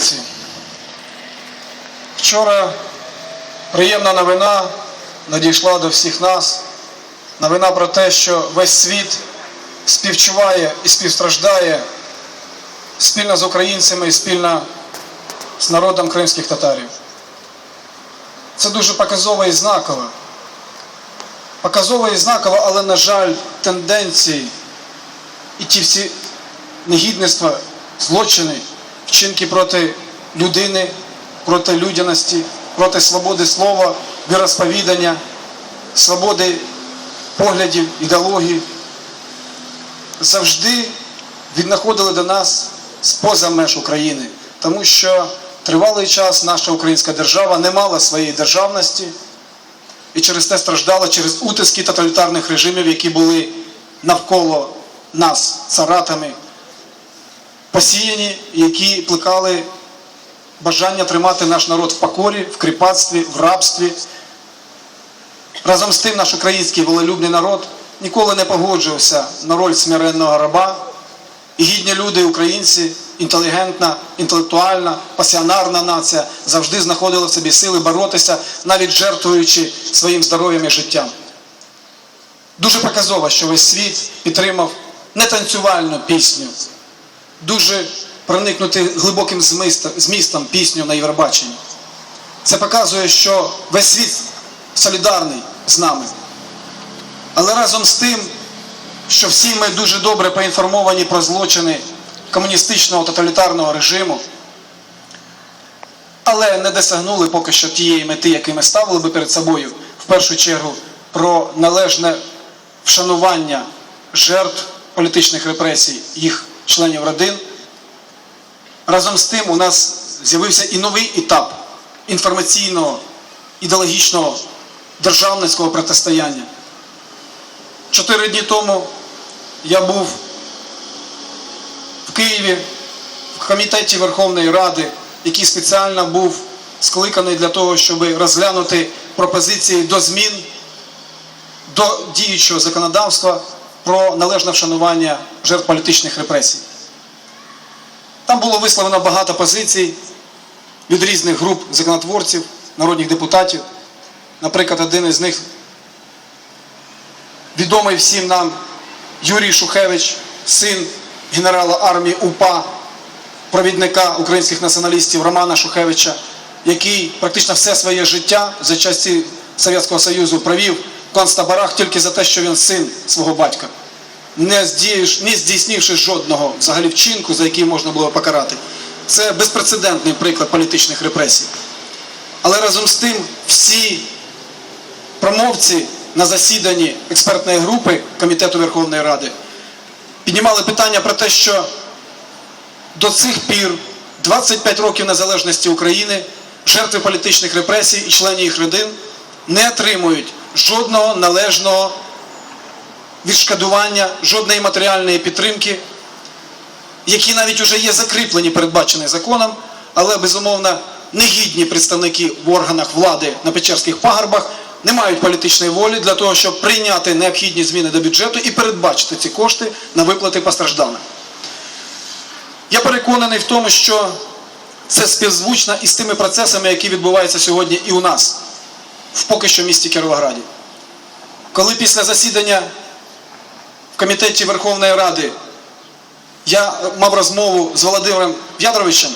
українці. Вчора приємна новина надійшла до всіх нас. Новина про те, що весь світ співчуває і співстраждає спільно з українцями і спільно з народом кримських татарів. Це дуже показово і знаково. Показово і знаково, але, на жаль, тенденції і ті всі негідництва, злочини, вчинки проти людини, проти людяності, проти свободи слова, віросповідання, свободи поглядів, ідеології, завжди віднаходили до нас з-поза меж України, тому що тривалий час наша українська держава не мала своєї державності і через те страждала через утиски тоталітарних режимів, які були навколо нас царатами, посіяні, які плекали бажання тримати наш народ в покорі, в кріпацтві, в рабстві. Разом з тим наш український волелюбний народ ніколи не погоджувався на роль смиренного раба. І гідні люди, українці, інтелігентна, інтелектуальна, пасіонарна нація завжди знаходили в собі сили боротися, навіть жертвуючи своїм здоров'ям і життям. Дуже показово, що весь світ підтримав не танцювальну пісню, дуже проникнути глибоким змістом пісню на Євробаченні. Це показує, що весь світ солідарний з нами. Але разом з тим, що всі ми дуже добре поінформовані про злочини комуністичного тоталітарного режиму, але не досягнули поки що тієї мети, яку ми ставили би перед собою, в першу чергу, про належне вшанування жертв політичних репресій, їх членів родин. Разом з тим у нас з'явився і новий етап інформаційного, ідеологічного, державницького протистояння. Чотири дні тому я був в Києві в комітеті Верховної Ради, який спеціально був скликаний для того, щоб розглянути пропозиції до змін до діючого законодавства про належне вшанування жертв політичних репресій. Там було висловлено багато позицій від різних груп законотворців, народних депутатів. Наприклад, один із них відомий всім нам Юрій Шухевич, син генерала армії УПА, провідника українських націоналістів Романа Шухевича, який практично все своє життя за часів Совєтського Союзу провів концтаборах тільки за те, що він син свого батька, не здійснивши жодного взагалі вчинку, за який можна було покарати. Це безпрецедентний приклад політичних репресій. Але разом з тим всі промовці на засіданні експертної групи Комітету Верховної Ради піднімали питання про те, що до цих пір, 25 років незалежності України, жертви політичних репресій і члени їх родин не отримують жодного належного відшкодування, жодної матеріальної підтримки, які навіть вже є закріплені, передбачені законом, але безумовно негідні представники в органах влади на Печерських пагорбах не мають політичної волі для того, щоб прийняти необхідні зміни до бюджету і передбачити ці кошти на виплати постраждалим. Я переконаний в тому, що це співзвучно із тими процесами, які відбуваються сьогодні і у нас, в поки що місті Кіровограді. Коли після засідання в комітеті Верховної Ради я мав розмову з Володимиром В'ядровичем,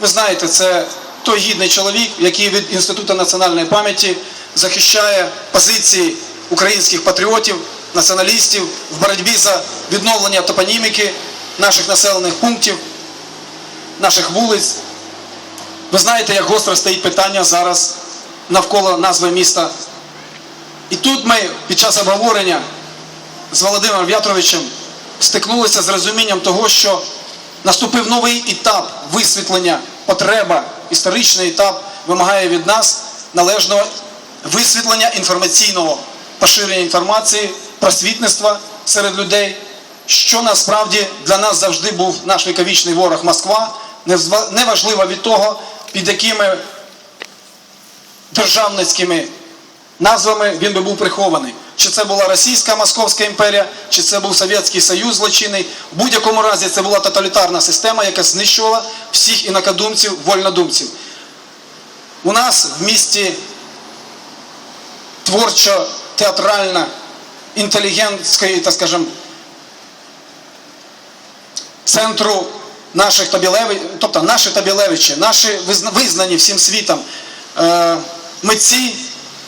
ви знаєте, це той гідний чоловік, який від Інституту національної пам'яті захищає позиції українських патріотів, націоналістів в боротьбі за відновлення топоніміки наших населених пунктів, наших вулиць. Ви знаєте, як гостро стоїть питання зараз навколо назви міста. І тут ми під час обговорення з Володимиром В'ятровичем стикнулися з розумінням того, що наступив новий етап висвітлення, потреба, історичний етап вимагає від нас належного висвітлення інформаційного поширення інформації, просвітництва серед людей, що насправді для нас завжди був наш віковічний ворог Москва, неважливо від того, під якими державницькими назвами він би був прихований. чи це була Російська Московська імперія, чи це був Совєтський Союз злочинний. В будь-якому разі це була тоталітарна система, яка знищувала всіх інакодумців, вольнодумців. У нас в місті творчо-театральна, інтелігентської, так скажем, центру наших Табілевичів, тобто наші Табілевичі, наші визна- визнані всім світом е, митці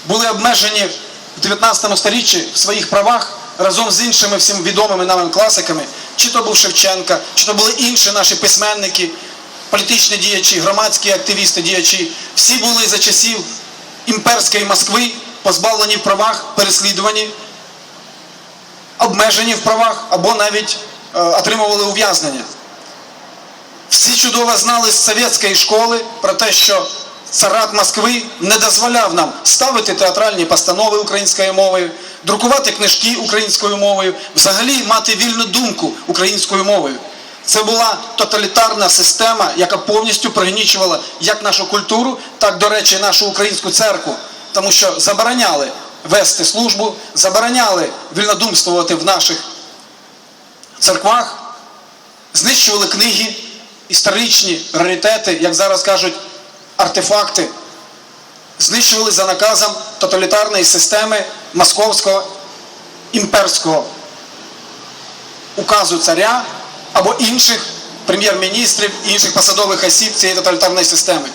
були обмежені в 19 сторіччі в своїх правах разом з іншими всім відомими нам класиками, чи то був Шевченка, чи то були інші наші письменники, політичні діячі, громадські активісти, діячі. Всі були за часів імперської Москви позбавлені в правах, переслідувані, обмежені в правах або навіть е, отримували ув'язнення. Всі чудово знали з совєтської школи про те, що царат Москви не дозволяв нам ставити театральні постанови українською мовою, друкувати книжки українською мовою, взагалі мати вільну думку українською мовою. Це була тоталітарна система, яка повністю пригнічувала як нашу культуру, так, до речі, нашу українську церкву, тому що забороняли вести службу, забороняли вільнодумствувати в наших церквах, знищували книги, історичні раритети, як зараз кажуть, артефакти, знищували за наказом тоталітарної системи московського імперського указу царя або інших прем'єр-міністрів, інших посадових осіб цієї тоталітарної системи.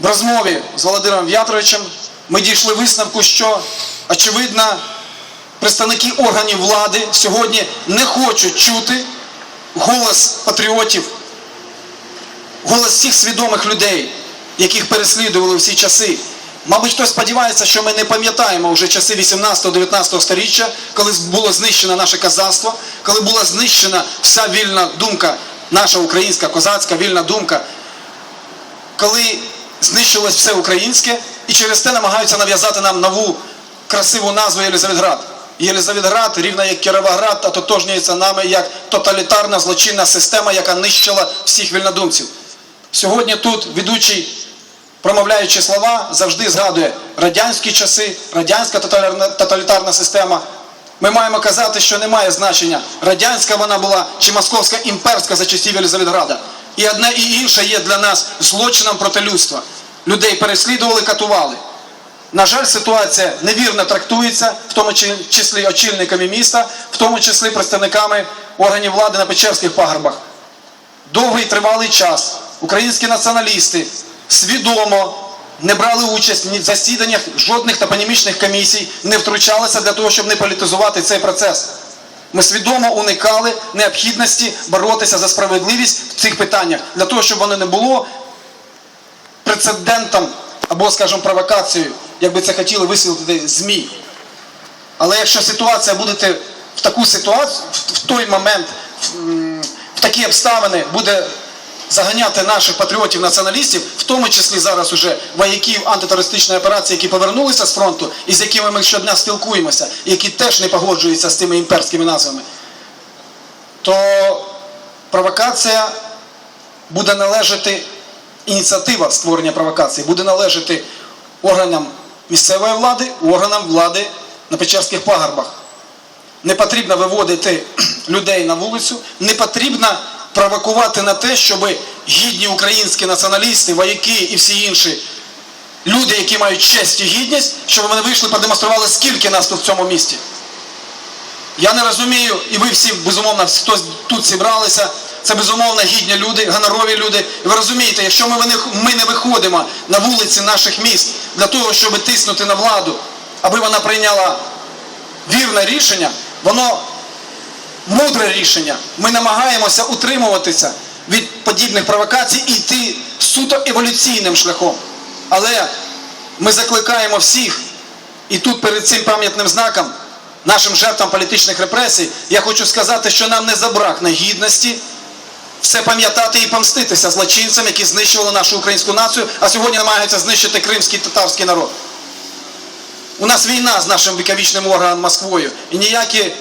В розмові з Володимиром В'ятровичем ми дійшли висновку, що очевидно представники органів влади сьогодні не хочуть чути голос патріотів, голос всіх свідомих людей, яких переслідували всі часи. Мабуть, хтось сподівається, що ми не пам'ятаємо вже часи 18-19 століття, коли було знищено наше козацтво, коли була знищена вся вільна думка, наша українська козацька вільна думка, коли знищилось все українське, і через те намагаються нав'язати нам нову красиву назву Єлизаветград. Єлизаветград, рівно як Кіровоград, ототожнюється нами як тоталітарна злочинна система, яка нищила всіх вільнодумців. Сьогодні тут ведучий, промовляючи слова, завжди згадує радянські часи, радянська тоталітарна система. Ми маємо казати, що немає значення, радянська вона була чи московська імперська за часів Єлизаветграда. І одне і інше є для нас злочином проти людства. Людей переслідували, катували. На жаль, ситуація невірно трактується, в тому числі очільниками міста, в тому числі представниками органів влади на Печерських пагорбах. Довгий тривалий час українські націоналісти свідомо не брали участь ні в засіданнях жодних топонімічних комісій, не втручалися для того, щоб не політизувати цей процес. Ми свідомо уникали необхідності боротися за справедливість в цих питаннях, для того, щоб воно не було прецедентом або, скажімо, провокацією, як би це хотіли висвітлити ЗМІ. Але якщо ситуація буде в таку ситуацію, в- той момент, в такі обставини буде заганяти наших патріотів, націоналістів, в тому числі зараз уже вояків антитерористичної операції, які повернулися з фронту і з якими ми щодня спілкуємося, які теж не погоджуються з тими імперськими назвами, то провокація буде належати ініціатива створення провокації, буде належати органам місцевої влади, органам влади на Печерських пагорбах. Не потрібно виводити людей на вулицю, не потрібно провокувати на те, щоб гідні українські націоналісти, вояки і всі інші люди, які мають честь і гідність, щоб вони вийшли, продемонстрували, скільки нас тут в цьому місті. Я не розумію, і ви всі, безумовно, хтось тут зібралися, це безумовно гідні люди, гонорові люди. І ви розумієте, якщо ми, ми не виходимо на вулиці наших міст для того, щоб тиснути на владу, аби вона прийняла вірне рішення, воно мудре рішення. Ми намагаємося утримуватися від подібних провокацій і йти суто еволюційним шляхом. Але ми закликаємо всіх, і тут перед цим пам'ятним знаком, нашим жертвам політичних репресій, я хочу сказати, що нам не забракне гідності все пам'ятати і помститися злочинцям, які знищували нашу українську націю, а сьогодні намагаються знищити кримський татарський народ. У нас війна з нашим віковічним органом Москвою. І ніякі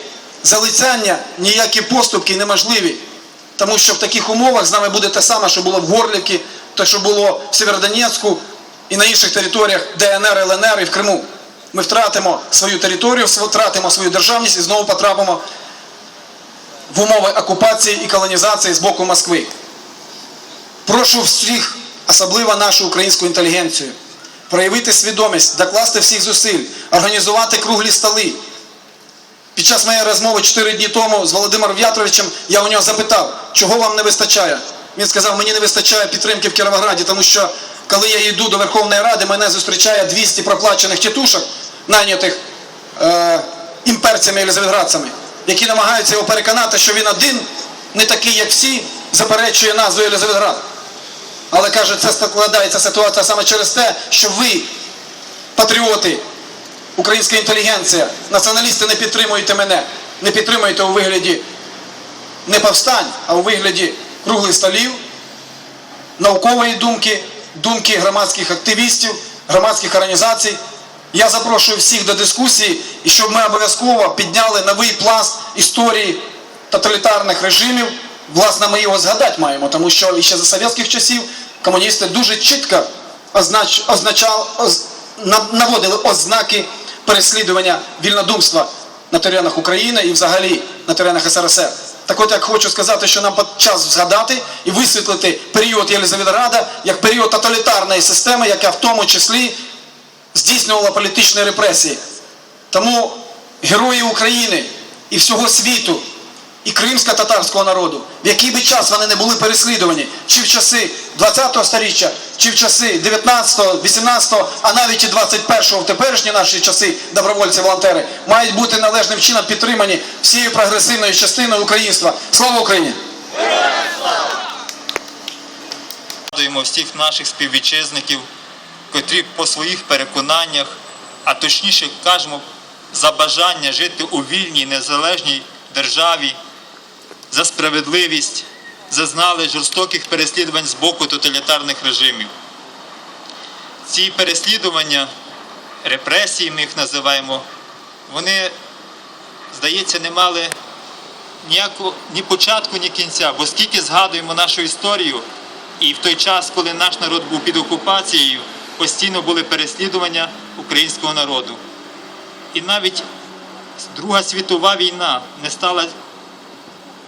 залицяння, ніякі поступки неможливі. Тому що в таких умовах з нами буде те саме, що було в Горлівці, те, що було в Сєвєродонецьку і на інших територіях ДНР, ЛНР і в Криму. ми втратимо свою територію, втратимо свою державність і знову потрапимо в умови окупації і колонізації з боку Москви. Прошу всіх, особливо нашу українську інтелігенцію, проявити свідомість, докласти всіх зусиль, організувати круглі столи. Під час моєї розмови 4 дні тому з Володимиром В'ятровичем я у нього запитав, чого вам не вистачає. Він сказав, мені не вистачає підтримки в Кіровограді, тому що коли я йду до Верховної Ради, мене зустрічає 200 проплачених тітушок, найнятих е, імперцями і елізаветградцями, які намагаються його переконати, що він один, не такий, як всі, заперечує назву Єлизаветград. Але каже, це складається ситуація саме через те, що ви, патріоти, українська інтелігенція, націоналісти не підтримуєте мене, не підтримуєте у вигляді не повстань, а у вигляді круглих столів, наукової думки, думки громадських активістів, громадських організацій. Я запрошую всіх до дискусії, і щоб ми обов'язково підняли новий пласт історії тоталітарних режимів. Власне, ми його згадати маємо, тому що ще за совєтських часів комуністи дуже чітко означ, означали, оз, наводили ознаки переслідування вільнодумства на теренах України і взагалі на теренах СРСР. Так от я хочу сказати, що нам час згадати і висвітлити період Єлизаветграда як період тоталітарної системи, яка в тому числі здійснювала політичні репресії. Тому герої України і всього світу, і кримсько-татарського народу, в який би час вони не були переслідувані, чи в часи 20-го сторіччя, чи в часи 19-го, 18-го, а навіть і 21-го, в теперішні наші часи добровольці, волонтери, мають бути належним чином підтримані всією прогресивною частиною українства. Слава Україні! Згадуємо всіх наших співвітчизників, котрі по своїх переконаннях, а точніше кажемо, за бажання жити у вільній незалежній державі, за справедливість, зазнали жорстоких переслідувань з боку тоталітарних режимів. Ці переслідування, репресії, ми їх називаємо, вони, здається, не мали ніякого ні початку, ні кінця. Бо скільки згадуємо нашу історію, і в той час, коли наш народ був під окупацією, постійно були переслідування українського народу. І навіть Друга світова війна не стала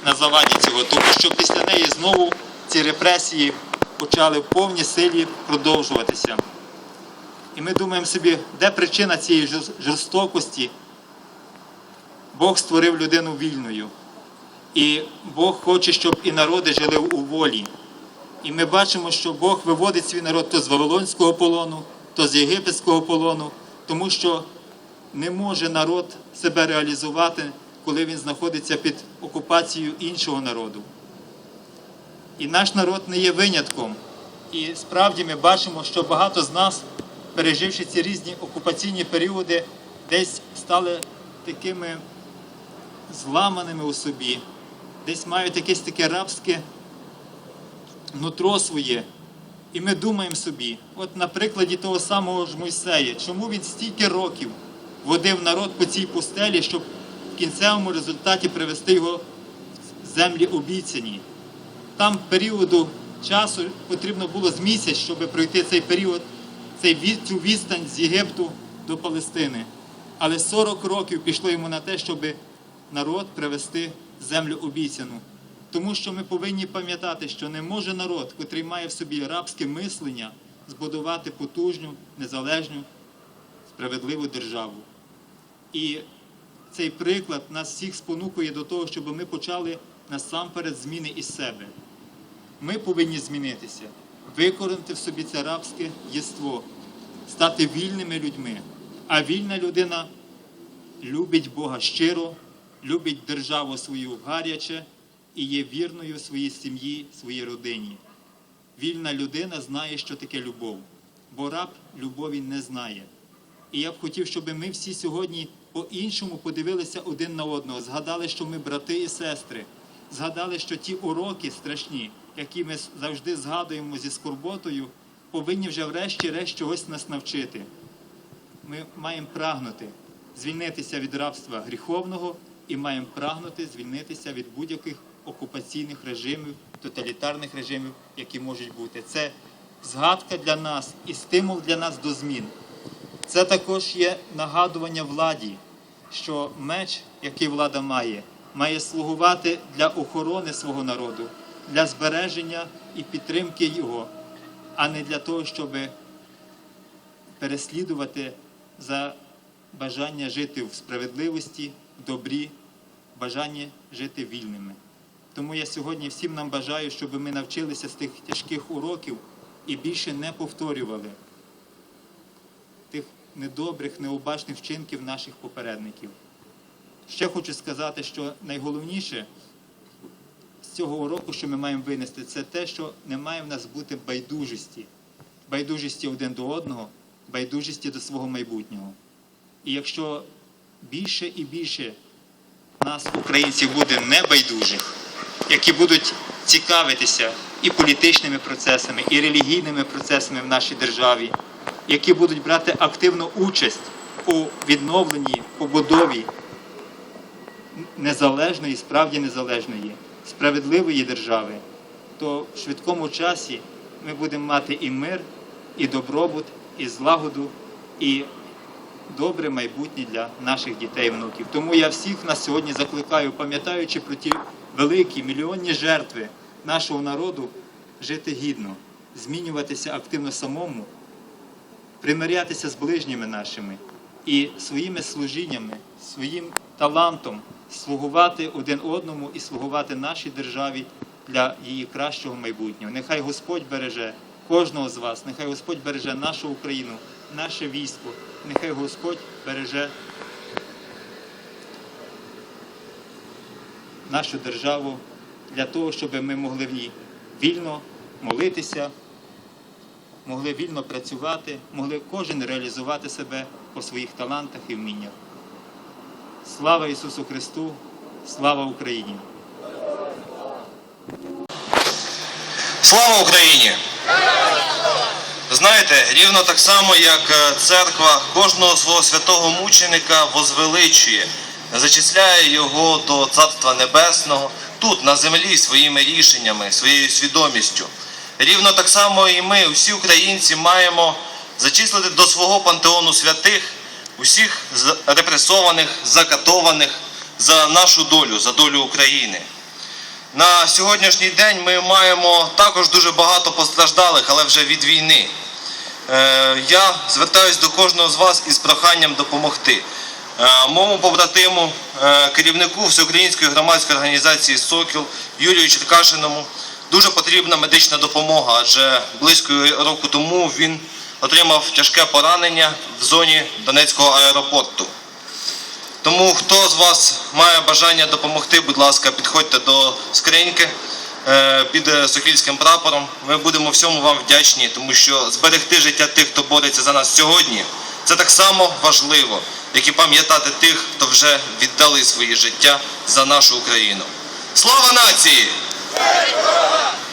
на заваді цього, тому що після неї знову ці репресії почали в повній силі продовжуватися. І ми думаємо собі, де причина цієї жорстокості? Бог створив людину вільною. І Бог хоче, щоб і народи жили у волі. І ми бачимо, що Бог виводить свій народ то з Вавилонського полону, то з єгипетського полону, тому що не може народ себе реалізувати, коли він знаходиться під окупацією іншого народу. І наш народ не є винятком. І справді ми бачимо, що багато з нас, переживши ці різні окупаційні періоди, десь стали такими зламаними у собі, десь мають якесь таке рабське нутро своє. І ми думаємо собі, от на прикладі того самого ж Мойсея, чому він стільки років водив народ по цій пустелі, щоб кінцевому результаті привести його в землі обіцяні. Там періоду часу потрібно було з місяць, щоб пройти цей період, цю відстань з Єгипту до Палестини. Але 40 років пішло йому на те, щоб народ привести в землю обіцяну. Тому що ми повинні пам'ятати, що не може народ, котрий має в собі рабське мислення, збудувати потужну, незалежну, справедливу державу. І цей приклад нас всіх спонукує до того, щоб ми почали насамперед зміни із себе. Ми повинні змінитися, викоренити в собі це рабське єство, стати вільними людьми. А вільна людина любить Бога щиро, любить державу свою гаряче і є вірною своїй сім'ї, своїй родині. Вільна людина знає, що таке любов, бо раб любові не знає. І я б хотів, щоб ми всі сьогодні по-іншому подивилися один на одного, згадали, що ми брати і сестри, згадали, що ті уроки страшні, які ми завжди згадуємо зі скорботою, повинні вже врешті-решт чогось нас навчити. Ми маємо прагнути звільнитися від рабства гріховного і маємо прагнути звільнитися від будь-яких окупаційних режимів, тоталітарних режимів, які можуть бути. Це згадка для нас і стимул для нас до змін. Це також є нагадування владі, що меч, який влада має, має слугувати для охорони свого народу, для збереження і підтримки його, а не для того, щоб переслідувати за бажання жити в справедливості, добрі, бажання жити вільними. Тому я сьогодні всім нам бажаю, щоб ми навчилися з тих тяжких уроків і більше не повторювали недобрих, необачних вчинків наших попередників. Ще хочу сказати, що найголовніше з цього уроку, що ми маємо винести, це те, що не має в нас бути байдужості, байдужості один до одного, байдужості до свого майбутнього. І якщо більше і більше нас, українців, буде небайдужих, які будуть цікавитися і політичними процесами, і релігійними процесами в нашій державі, які будуть брати активну участь у відновленні, побудові незалежної, справді незалежної, справедливої держави, то в швидкому часі ми будемо мати і мир, і добробут, і злагоду, і добре майбутнє для наших дітей і внуків. Тому я всіх нас сьогодні закликаю, пам'ятаючи про ті великі мільйонні жертви нашого народу, жити гідно, змінюватися активно самому, примирятися з ближніми нашими і своїми служіннями, своїм талантом слугувати один одному і слугувати нашій державі для її кращого майбутнього. Нехай Господь береже кожного з вас, нехай Господь береже нашу Україну, наше військо, нехай Господь береже нашу державу для того, щоб ми могли в ній вільно молитися, могли вільно працювати, могли кожен реалізувати себе по своїх талантах і вміннях. Слава Ісусу Христу! Слава Україні! Слава Україні! Знаєте, рівно так само, як е, церква кожного свого святого мученика возвеличує, зачисляє його до Царства Небесного тут, на землі, своїми рішеннями, своєю свідомістю. Рівно так само і ми, всі українці, маємо зачислити до свого пантеону святих усіх репресованих, закатованих за нашу долю, за долю України. На сьогоднішній день ми маємо також дуже багато постраждалих, але вже від війни. Е, Я звертаюся до кожного з вас із проханням допомогти. Е, Моєму побратиму, е, керівнику Всеукраїнської громадської організації Сокіл Юрію Черкашиному дуже потрібна медична допомога, адже близько року тому він отримав тяжке поранення в зоні Донецького аеропорту. Тому хто з вас має бажання допомогти, будь ласка, підходьте до скриньки е, під сокільським прапором. Ми будемо всьому вам вдячні, тому що зберегти життя тих, хто бореться за нас сьогодні, це так само важливо, як і пам'ятати тих, хто вже віддали свої життя за нашу Україну. Слава нації! Перемога!